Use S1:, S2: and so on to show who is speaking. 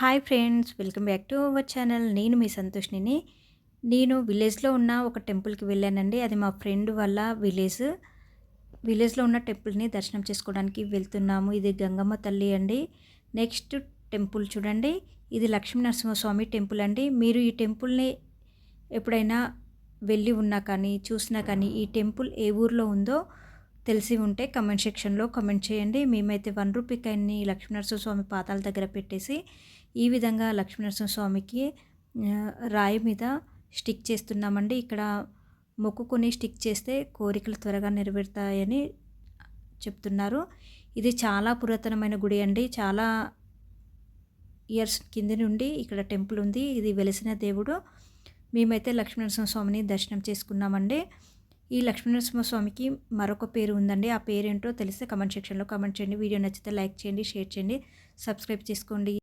S1: Hi friends welcome back to our channel. నేను మీ సంతోష్ని నేను విలేజ్లో ఉన్న ఒక టెంపుల్కి వెళ్ళానండి. అది మా ఫ్రెండ్ వల్ల విలేజ్. విలేజ్లో ఉన్న టెంపుల్ని దర్శనం చేసుకోవడానికి వెళ్తున్నాము. ఇది గంగమ్మ తల్లి అండి. నెక్స్ట్ టెంపుల్ చూడండి. ఇది లక్ష్మీ నరసింహస్వామి టెంపుల్ అండి. మీరు ఈ టెంపుల్ని ఎప్పుడైనా వెళ్ళి ఉన్నా కానీ చూసినా కానీ ఈ టెంపుల్ ఏ ఊర్లో ఉందో తెలిసి ఉంటే కమెంట్ సెక్షన్లో కమెంట్ చేయండి. మేమైతే వన్ రూపీ కాయిన్ని లక్ష్మీనరసింహస్వామి పాతాల దగ్గర పెట్టేసి ఈ విధంగా లక్ష్మీనరసింహస్వామికి రాయి మీద స్టిక్ చేస్తున్నామండి. ఇక్కడ మొక్కుకొని స్టిక్ చేస్తే కోరికలు త్వరగా నెరవేరుతాయని చెప్తున్నారు. ఇది చాలా పురాతనమైన గుడి అండి. చాలా ఇయర్స్ కింద నుండి ఇక్కడ టెంపుల్ ఉంది. ఇది వెలిసిన దేవుడు. మేమైతే లక్ష్మీనరసింహస్వామిని దర్శనం చేసుకున్నామండి. ఈ లక్ష్మీనరసింహస్వామికి మరొక పేరు ఉందండి. ఆ పేరేంటో తెలిస్తే కమెంట్ సెక్షన్లో కమెంట్ చేయండి. వీడియో నచ్చితే లైక్ చేయండి షేర్ చేయండి సబ్స్క్రైబ్ చేసుకోండి.